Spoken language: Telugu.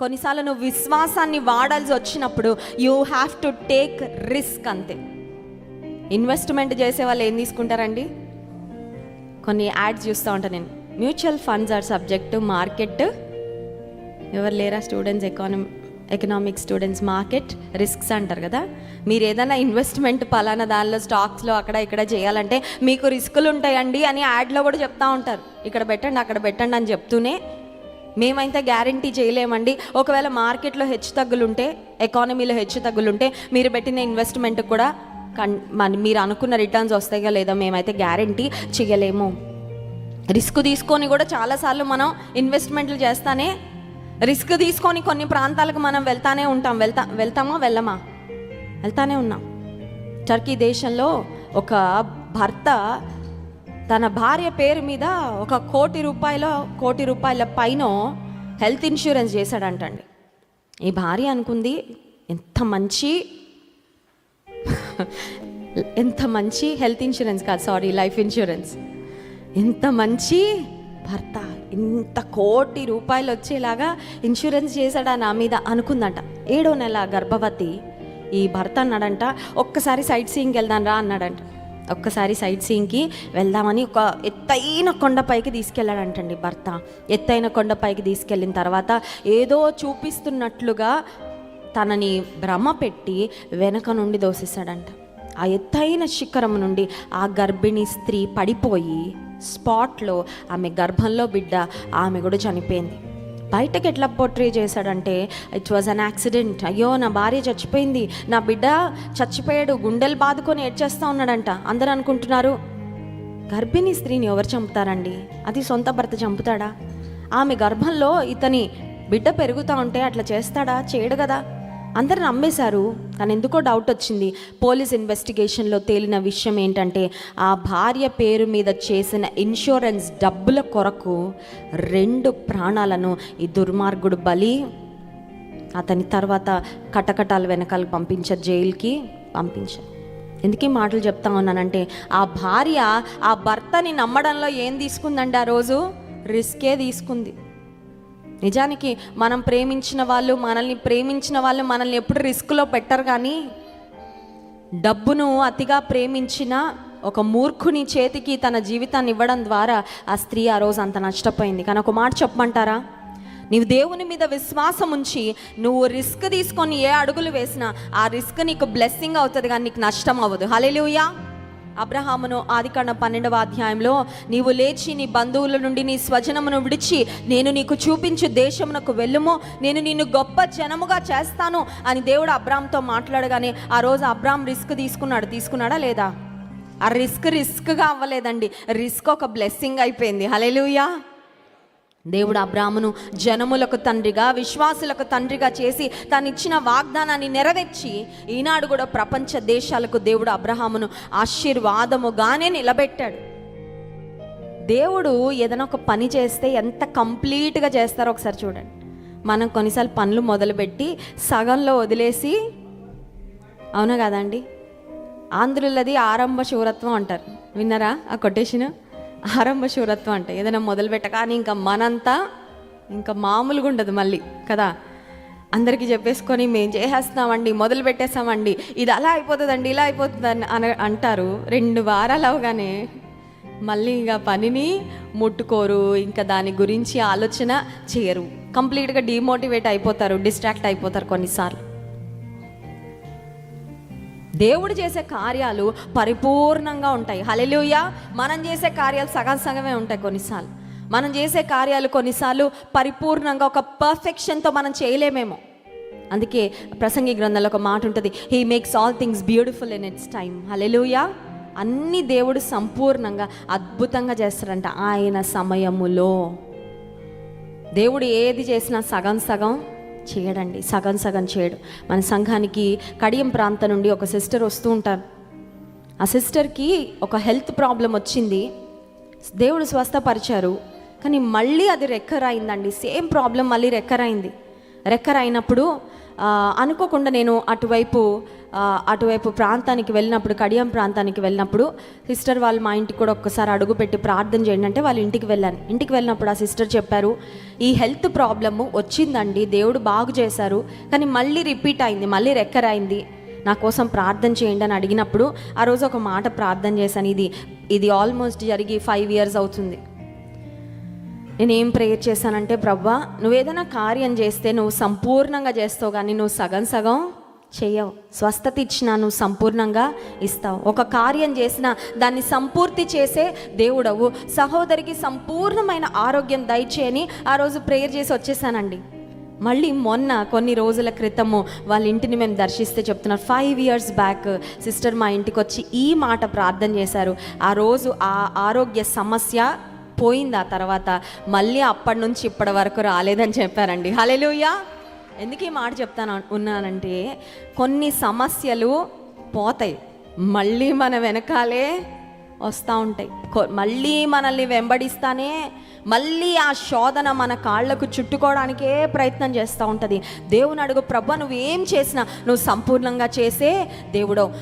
కొన్నిసార్లు నువ్వు విశ్వాసాన్ని వాడాల్సి వచ్చినప్పుడు you have to take risk అంతే. ఇన్వెస్ట్మెంట్ చేసే వాళ్ళు ఏం తీసుకుంటారండి? కొన్ని యాడ్స్ చూస్తూ ఉంటాను నేను. Mutual funds are subject market ఎవరు లేరా? Students economy economic students market risks అంటారు కదా. మీరు ఏదైనా ఇన్వెస్ట్మెంట్ పలానా దానిలో స్టాక్స్లో అక్కడ ఇక్కడ చేయాలంటే మీకు రిస్కులు ఉంటాయండి అని యాడ్లో కూడా చెప్తా ఉంటారు. ఇక్కడ పెట్టండి అక్కడ పెట్టండి అని చెప్తూనే మేమైతే గ్యారంటీ చేయలేమండి. ఒకవేళ మార్కెట్లో హెచ్చు తగ్గులుంటే ఎకానమీలో హెచ్చు తగ్గులుంటే మీరు పెట్టిన ఇన్వెస్ట్మెంట్ కూడా కన్ మన మీరు అనుకున్న రిటర్న్స్ వస్తాయా లేదా మేమైతే గ్యారంటీ చేయలేము. రిస్క్ తీసుకొని కూడా చాలాసార్లు మనం ఇన్వెస్ట్మెంట్లు చేస్తానే రిస్క్ తీసుకొని కొన్ని ప్రాంతాలకు మనం వెళ్తానే ఉంటాం. వెళ్తా వెళ్తామా వెళ్ళమా? వెళ్తానే ఉన్నాం. టర్కీ దేశంలో ఒక భర్త తన భార్య పేరు మీద ఒక కోటి రూపాయల కోటి రూపాయల పైన హెల్త్ ఇన్సూరెన్స్ చేశాడంటండి. ఈ భార్య అనుకుంది ఎంత మంచి ఎంత మంచి హెల్త్ ఇన్సూరెన్స్ కాదు సారీ లైఫ్ ఇన్సూరెన్స్ ఎంత మంచి భర్త ఇంత కోటి రూపాయలు వచ్చేలాగా ఇన్సూరెన్స్ చేశాడా నా మీద అనుకుందంట. ఏడో నెల గర్భవతి ఈ భర్త అన్నాడంట ఒక్కసారి సైట్ సీయింగ్కి వెళ్దాం రా అన్నాడంట. ఒక్కసారి సైట్ సీయింగ్కి వెళ్దామని ఒక ఎత్తైన కొండపైకి తీసుకెళ్ళాడంటండి భర్త. ఎత్తైన కొండపైకి తీసుకెళ్ళిన తర్వాత ఏదో చూపిస్తున్నట్లుగా తనని భ్రమ పెట్టి వెనక నుండి దోసిస్తాడంట ఆ ఎత్తైన శిఖరం నుండి ఆ గర్భిణీ స్త్రీ పడిపోయి స్పాట్లో ఆమె గర్భంలో బిడ్డ ఆమె కూడా చనిపోయింది. బయటకు ఎట్లా పోట్రీ చేశాడంటే ఇట్ వాజ్ అన్ యాక్సిడెంట్ అయ్యో నా భార్య చచ్చిపోయింది. నా బిడ్డ చచ్చిపోయాడు. గుండెలు బాదుకొని ఏడ్చేస్తా ఉన్నాడంట. అందరూ అనుకుంటున్నారు గర్భిణీ స్త్రీని ఎవరు చంపుతారండి? అది సొంత భర్త చంపుతాడా? ఆమె గర్భంలో ఇతని బిడ్డ పెరుగుతూ ఉంటే అట్లా చేస్తాడా? చేయడు కదా. అందరు నమ్మేశారు కానీ ఎందుకో డౌట్ వచ్చింది. పోలీస్ ఇన్వెస్టిగేషన్లో తేలిన విషయం ఏంటంటే ఆ భార్య పేరు మీద చేసిన ఇన్సూరెన్స్ డబ్బుల కొరకు రెండు ప్రాణాలను ఈ దుర్మార్గుడు బలి అతని తర్వాత కటకటాల వెనకాల పంపించారు జైలుకి పంపించారు. ఎందుకే మాటలు చెప్తా ఉన్నానంటే ఆ భార్య ఆ భర్తని నమ్మడంలో ఏం తీసుకుందండి ఆ రోజు? రిస్కే తీసుకుంది. నిజానికి మనం ప్రేమించిన వాళ్ళు మనల్ని ప్రేమించిన వాళ్ళు మనల్ని ఎప్పుడు రిస్క్లో పెట్టరు కానీ డబ్బును అతిగా ప్రేమించిన ఒక మూర్ఖుని చేతికి తన జీవితాన్ని ఇవ్వడం ద్వారా ఆ స్త్రీ ఆ రోజు అంత నష్టపోయింది. కానీ ఒక మాట చెప్పమంటారా? నీవు దేవుని మీద విశ్వాసం ఉంచి నువ్వు రిస్క్ తీసుకొని ఏ అడుగులు వేసినా ఆ రిస్క్ నీకు బ్లెస్సింగ్ అవుతుంది కానీ నీకు నష్టం అవ్వదు. హలేలుయా అబ్రహామును ఆదికాండ పన్నెండవ అధ్యాయంలో నీవు లేచి నీ బంధువుల నుండి నీ స్వజనమును విడిచి నేను నీకు చూపించు దేశమునకు వెళ్ళుము. నేను నిన్ను గొప్ప జనముగా చేస్తాను అని దేవుడు అబ్రామ్తో మాట్లాడగానే ఆ రోజు అబ్రామ్ రిస్క్ తీసుకున్నాడు. తీసుకున్నాడా లేదా? ఆ రిస్క్ రిస్క్గా అవ్వలేదండి. రిస్క్ ఒక బ్లెస్సింగ్ అయిపోయింది. హలేలుయా దేవుడు అబ్రామును జనములకు తండ్రిగా విశ్వాసులకు తండ్రిగా చేసి తను ఇచ్చిన వాగ్దానాన్ని నెరవేర్చి ఈనాడు కూడా ప్రపంచ దేశాలకు దేవుడు అబ్రహామును ఆశీర్వాదముగానే నిలబెట్టాడు. దేవుడు ఏదైనా ఒక పని చేస్తే ఎంత కంప్లీట్గా చేస్తారో ఒకసారి చూడండి. మనం కొన్నిసార్లు పనులు మొదలుపెట్టి సగంలో వదిలేసి అవునా కదండి ఆంధ్రులది ఆరంభ శూరత్వం అంటారు. విన్నారా ఆ కొటేషన్? ఆరంభ శూరత్వం అంటే ఏదైనా మొదలు పెట్టగానే ఇంకా మనంతా ఇంకా మామూలుగా ఉండదు మళ్ళీ కదా? అందరికీ చెప్పేసుకొని మేము చేసేస్తామండి మొదలు పెట్టేస్తామండి ఇది అలా అయిపోతుందండి ఇలా అయిపోతుందని అని అంటారు. రెండు వారాలు అవగానే మళ్ళీ ఇంకా పనిని ముట్టుకోరు ఇంకా దాని గురించి ఆలోచన చేయరు. కంప్లీట్గా డిమోటివేట్ అయిపోతారు డిస్ట్రాక్ట్ అయిపోతారు కొన్నిసార్లు. దేవుడు చేసే కార్యాలు పరిపూర్ణంగా ఉంటాయి. హలెలుయ మనం చేసే కార్యాలు సగం సగమే ఉంటాయి కొన్నిసార్లు. మనం చేసే కార్యాలు కొన్నిసార్లు పరిపూర్ణంగా ఒక పర్ఫెక్షన్తో మనం చేయలేమేమో. అందుకే ప్రసంగి గ్రంథంలో ఒక మాట ఉంటుంది. He makes all things beautiful in its time hallelujah అన్ని దేవుడు సంపూర్ణంగా అద్భుతంగా చేస్తాడంట ఆయన సమయములో. దేవుడు ఏది చేసినా సగం సగం చేయడండి. సగం సగం చేయడు. మన సంఘానికి కడియం ప్రాంతం నుండి ఒక సిస్టర్ వస్తూ ఉంటారు. ఆ సిస్టర్కి ఒక హెల్త్ ప్రాబ్లం వచ్చింది. దేవుడు స్వస్థపరిచారు. కానీ మళ్ళీ అది రెక్కర్ అయిందండి సేమ్ ప్రాబ్లం మళ్ళీ రెక్కర్ అయింది రెక్కర్ అయినప్పుడు అనుకోకుండా నేను అటువైపు అటువైపు ప్రాంతానికి వెళ్ళినప్పుడు కడియం ప్రాంతానికి వెళ్ళినప్పుడు సిస్టర్ వాళ్ళు మా ఇంటికి కూడా ఒక్కసారి అడుగుపెట్టి ప్రార్థన చేయండి. అంటే వాళ్ళ ఇంటికి వెళ్ళాను. ఇంటికి వెళ్ళినప్పుడు ఆ సిస్టర్ చెప్పారు ఈ హెల్త్ ప్రాబ్లము వచ్చిందండి దేవుడు బాగు చేశారు కానీ మళ్ళీ రిపీట్ అయింది మళ్ళీ రెక్కర్ అయింది నా కోసం ప్రార్థన చేయండి అని అడిగినప్పుడు ఆ రోజు ఒక మాట ప్రార్థన చేశాను. ఇది ఇది ఆల్మోస్ట్ జరిగి ఫైవ్ ఇయర్స్ అవుతుంది. నేనేం ప్రేయర్ చేశానంటే ప్రవ్వా నువ్వు ఏదైనా కార్యం చేస్తే నువ్వు సంపూర్ణంగా చేస్తావు కానీ నువ్వు సగం సగం చేయవు. స్వస్థత ఇచ్చినా నువ్వు సంపూర్ణంగా ఇస్తావు. ఒక కార్యం చేసిన దాన్ని సంపూర్తి చేసే దేవుడవు. సహోదరికి సంపూర్ణమైన ఆరోగ్యం దయచేయని ఆ రోజు ప్రేయర్ చేసి వచ్చేసానండి. మళ్ళీ మొన్న కొన్ని రోజుల క్రితము వాళ్ళ ఇంటిని మేము దర్శిస్తే చెప్తున్నారు. ఫైవ్ ఇయర్స్ బ్యాక్ సిస్టర్ మా ఇంటికి వచ్చి ఈ మాట ప్రార్థన చేశారు. ఆ రోజు ఆ ఆరోగ్య సమస్య పోయింది ఆ తర్వాత. మళ్ళీ అప్పటి నుంచి ఇప్పటి వరకు రాలేదని చెప్పారండి. హలెలుయా ఎందుకు ఈ మాట చెప్తాను ఉన్నానంటే కొన్ని సమస్యలు పోతాయి. మళ్ళీ మన వెనకాలే వస్తూ ఉంటాయి. మళ్ళీ మనల్ని వెంబడిస్తానే మళ్ళీ ఆ శోధన మన కాళ్ళకు చుట్టుకోవడానికే ప్రయత్నం చేస్తూ ఉంటుంది. దేవుని అడుగు ప్రభు నువ్వు ఏం చేసినా నువ్వు సంపూర్ణంగా చేసే దేవుడవు.